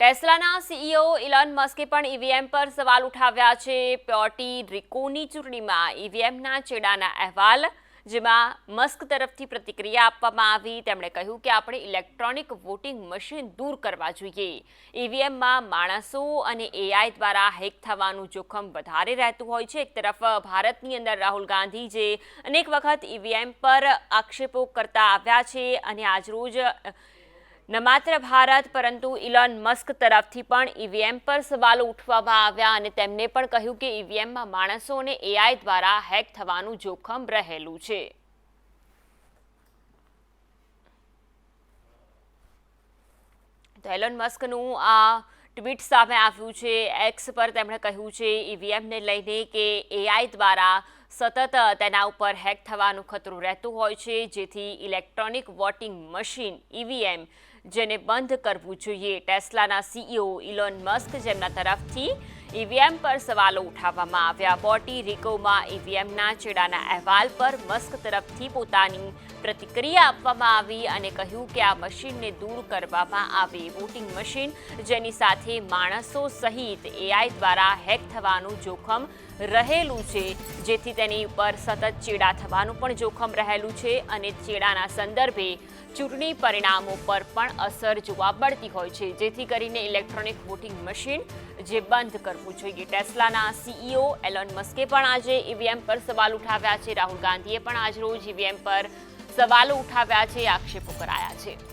ટેસ્લાના CEO Elon Maske પણ EVM પર સવાલ ઉઠાવ્યા છે. પ્યોટી રિકોની ચૂંટણીમાં ઈવીએમના ચેડાના અહેવાલ, જેમાં મસ્ક તરફથી પ્રતિક્રિયા આપવામાં આવી. તેમણે કહ્યું કે આપણે ઇલેક્ટ્રોનિક વોટિંગ મશીન દૂર કરવા જોઈએ. ઈવીએમમાં માણસો અને એઆઈ દ્વારા હેક થવાનું જોખમ વધારે રહેતું હોય છે. એક તરફ ભારતની અંદર રાહુલ ગાંધી જે અનેક વખત ઈવીએમ પર આક્ષેપો કરતા આવ્યા છે અને આજરોજ ન માત્ર ભારત, પરંતુ ઇલોન મસ્ક તરફથી પણ ઈવીએમ પર સવાલો ઉઠવામાં આવ્યા અને તેમને પણ કહ્યું કે ઈવીએમમાં માણસો અને એઆઈ દ્વારા હેક થવાનું જોખમ રહેલું છે. તો એલોન મસ્કનું આ ટ્વીટ સામે આવ્યું છે. એક્સ પર તેમણે કહ્યું છે, ઈવીએમને લઈને કે એઆઈ દ્વારા સતત તેના ઉપર હેક થવાનું ખતરું રહેતું હોય છે, જેથી ઇલેક્ટ્રોનિક વોટિંગ મશીન, ઈવીએમ જેને બંધ કરવું જોઈએ. ટેસ્લાના સીઈઓ ઇલોન મસ્ક જેમના તરફથી ઈવીએમ પર સવાલો ઉઠાવવામાં આવ્યા. પોર્ટી રિકોમાં ઈવીએમના ચેડાના અહેવાલ પર મસ્ક તરફથી પોતાની પ્રતિક્રિયા આપવામાં આવી અને કહ્યું કે આ મશીનને દૂર કરવામાં આવે. વોટિંગ મશીન જેની સાથે માણસો સહિત એઆઈ દ્વારા હેક થવાનું જોખમ રહેલું છે. જેથી તેની ઉપર સતત ચેડા થવાનું પણ જોખમ રહેલું છે અને ચેડાના સંદર્ભે ચૂંટણી પરિણામો પર પણ અસર જોવા મળતી હોય છે. જેથી કરીને ઇલેક્ટ્રોનિક વોટિંગ મશીન જે બંધ કરવું જોઈએ. ટેસ્લાના સીઈઓ એલોન મસ્કે પણ આજે ઈવીએમ પર સવાલ ઉઠાવ્યા છે. રાહુલ ગાંધીએ પણ આજ રોજ ઈવીએમ પર સવાલો ઉઠાવ્યા છે આક્ષેપો કરાયા છે.